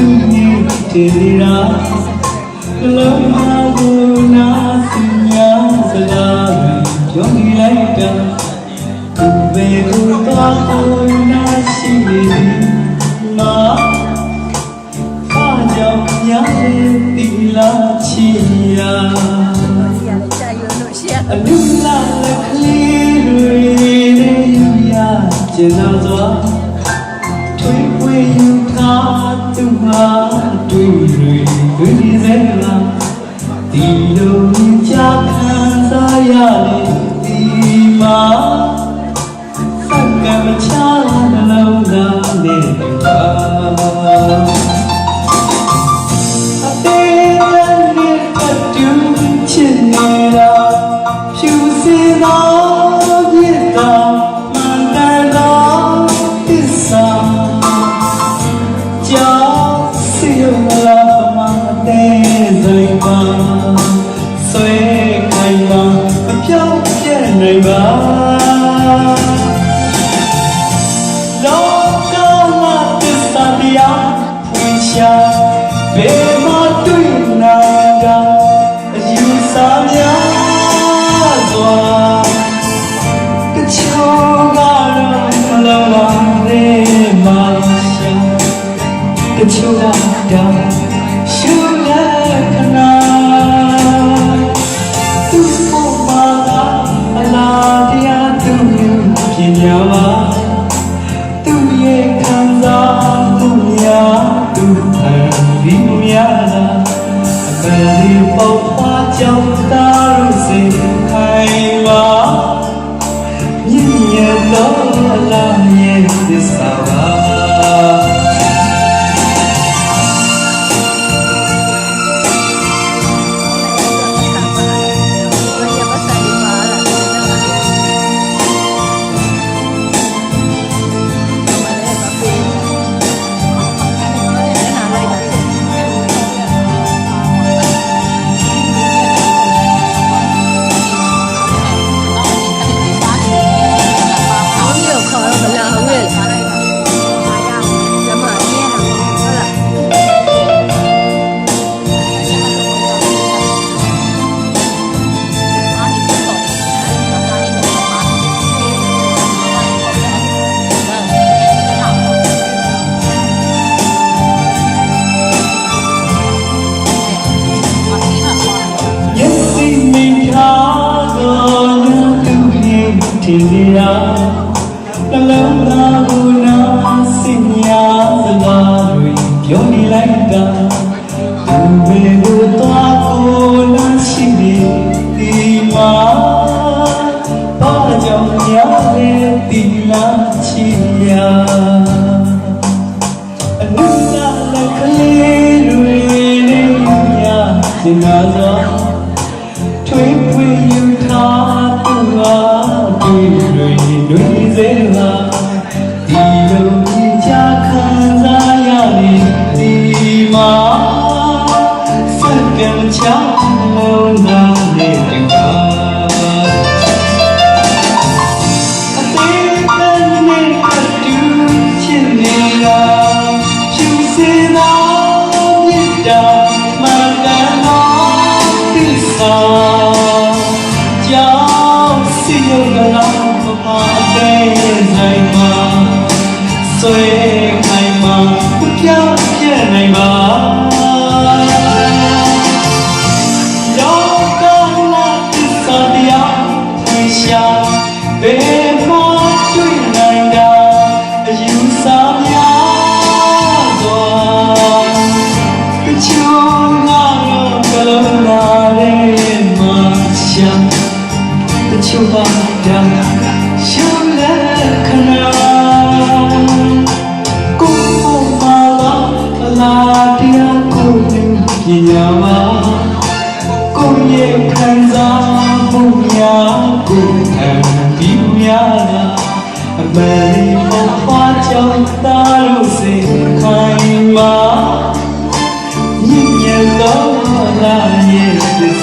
သူနေတည်ရာလုံးမကိုနာစီညာစလာပြောနေလိုက်တာသူပဲကိုတော့ကိုနာရှိနေမှာဘာကြောင့်ညာတီလာချီယာကြာရွလို့ရှေ့အလူလာကလေးတွေနဲ့ယူရကျင်နာစွာထွေးပွေယူ ထားသူဟာတွေ့တွေတွေ့နေစေလားဒီလိုမြင်ချခံစားရလေ တချို့ကတော့ရှုလက်ခဏသူ့ပေါ်မှာအလားတရားသူပြင်ရပါသူရဲ့ခံစားမှုများသူ နှလုံးသားကိုနာစင်ညာစကားတွေပြောနေလိုက်တာသူပဲကိုသွားကိုနာရှိနေဒီမှာဘာကြောင့်များလဲဒီလားချီယာအနုနာလက်ကလေးတွေနဲ့ရဒီနာသော က္ကန့်ချလုံးသားနဲ့တကားအသေးသေးနဲ့ကတူးချင်နေတာဖြူစ ဘ အမေပေါ်ပွားကြောင့်တာလို့စိတ်ခိုင်ပါမြင့်မြတ်သောလာရဲ့သစ္